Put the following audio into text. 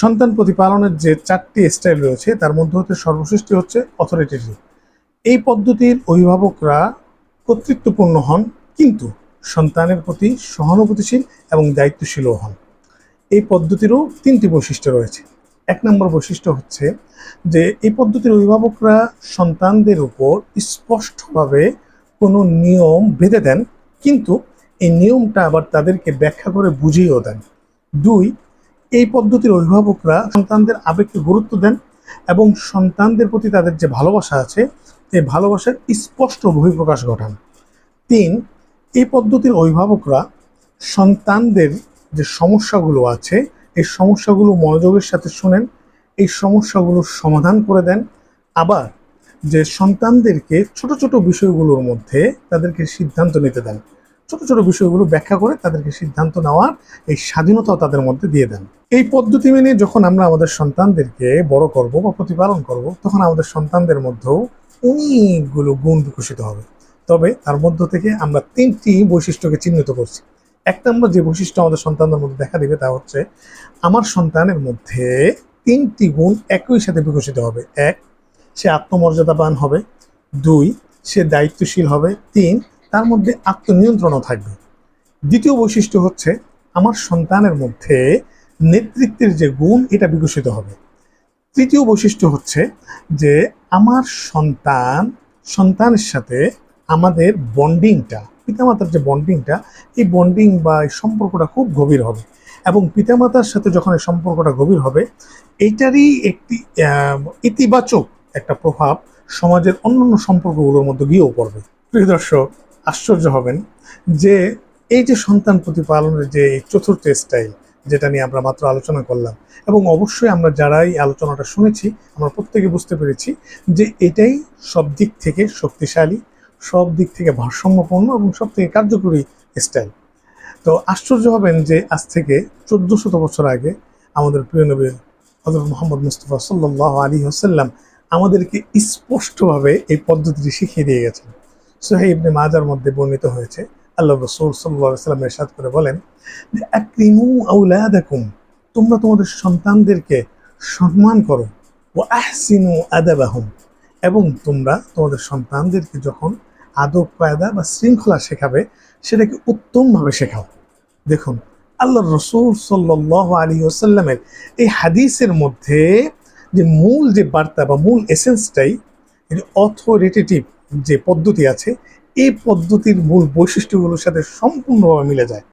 সন্তান প্রতিপালনের যে চারটি স্টাইল রয়েছে, তার মধ্যে হচ্ছে সর্বশ্রেষ্ঠ হচ্ছে অথরিটেটিভ এই পদ্ধতির অভিভাবকরা কর্তৃত্বপূর্ণ হন, কিন্তু সন্তানের প্রতি সহানুভূতিশীল এবং দায়িত্বশীলও হন। এই পদ্ধতিরও তিনটি বৈশিষ্ট্য রয়েছে। এক নম্বর বৈশিষ্ট্য হচ্ছে যে, এই পদ্ধতির অভিভাবকরা সন্তানদের উপর স্পষ্টভাবে কোনো নিয়ম বেঁধে দেন, কিন্তু এই নিয়মটা আবার তাদেরকে ব্যাখ্যা করে বুঝিয়েও দেন। দুই এই পদ্ধতির অভিভাবকরা সন্তানদের আবেগকে গুরুত্ব দেন এবং সন্তানদের প্রতি তাদের যে ভালোবাসা আছে, এই ভালোবাসার স্পষ্ট বহিঃপ্রকাশ ঘটান। তিন, এই পদ্ধতির অভিভাবকরা সন্তানদের যে সমস্যাগুলো আছে, এই সমস্যাগুলো মনোযোগের সাথে শোনেন, এই সমস্যাগুলোর সমাধান করে দেন। আবার যে সন্তানদেরকে ছোট ছোট বিষয়গুলোর মধ্যে তাদেরকে সিদ্ধান্ত নিতে দেন। ছোট ছোট বিষয়গুলো ব্যাখ্যা করে তাদেরকে সিদ্ধান্ত নেওয়ার এই স্বাধীনতাও তাদের মধ্যে দিয়ে দেন। এই পদ্ধতি মেনে যখন আমরা আমাদের সন্তানদেরকে বড় করব বা প্রতিপালন করব, তখন আমাদের সন্তানদের মধ্যেও অনেকগুলো গুণ বিকশিত হবে। তবে তার মধ্য থেকে আমরা তিনটি বৈশিষ্ট্যকে চিহ্নিত করছি। এক নম্বর যে বৈশিষ্ট্য আমাদের সন্তানদের মধ্যে দেখা দিবে তা হচ্ছে, আমার সন্তানের মধ্যে তিনটি গুণ একই সাথে বিকশিত হবে। এক, সে আত্মমর্যাদাবান হবে। দুই, সে দায়িত্বশীল হবে। তিন তার মধ্যে আত্মনিয়ন্ত্রণও থাকবে। দ্বিতীয় বৈশিষ্ট্য হচ্ছে আমার সন্তানের মধ্যে নেতৃত্বের যে গুণ, এটা বিকশিত হবে। তৃতীয় বৈশিষ্ট্য হচ্ছে যে আমার সন্তান, সন্তানের সাথে আমাদের বন্ডিংটা, পিতামাতার যে বন্ডিংটা, এই বন্ডিং বা এই সম্পর্কটা খুব গভীর হবে। এবং পিতামাতার সাথে যখন এই সম্পর্কটা গভীর হবে এইটারই একটি ইতিবাচক একটা প্রভাব সমাজের অন্যান্য সম্পর্কগুলোর মধ্যে গিয়েও পড়বে। প্রিয় দর্শক আশ্চর্য হবেন যে এই যে সন্তান প্রতিপালনের যে চতুর্থ স্টাইল যেটা নিয়ে আমরা মাত্র আলোচনা করলাম, এবং অবশ্যই আমরা যারাই আলোচনাটা শুনেছি, আমরা প্রত্যেকে বুঝতে পেরেছি যে এটাই সব দিক থেকে শক্তিশালী, সব দিক থেকে ভারসাম্যপূর্ণ এবং সব থেকে কার্যকরী স্টাইল তো আশ্চর্য হবেন যে আজ থেকে চোদ্দ শত বছর আগে আমাদের প্রিয় নবী হজরত মোহাম্মদ মুস্তফা সাল্লাহ আলী হাসাল্লাম আমাদেরকে স্পষ্টভাবে এই পদ্ধতিটি শিখিয়ে দিয়ে গেছেন। ইবনে মাজার মধ্যে বর্ণিত হয়েছে। আল্লাহ রসুল সাল্লাহ সাল্লাম এরশাদ করে বলেন, যে আকরিমু আউলাদাকুম তোমরা তোমাদের সন্তানদেরকে সম্মান করো ও আহসিনু আদাবাহুম, এবং তোমরা তোমাদের সন্তানদেরকে যখন আদব কায়দা বা শৃঙ্খলা শেখাবে, সেটাকে উত্তমভাবে শেখাও। দেখুন আল্লাহ রসুল সাল্লাহ আলী ওসাল্লামের এই হাদিসের মধ্যে যে মূল যে বার্তা বা মূল এসেন্সটাই অথরিটেটিভ যে পদ্ধতি আছে এই পদ্ধতির মূল বৈশিষ্ট্যগুলোর সাথে সম্পূর্ণভাবে মিলে যায়।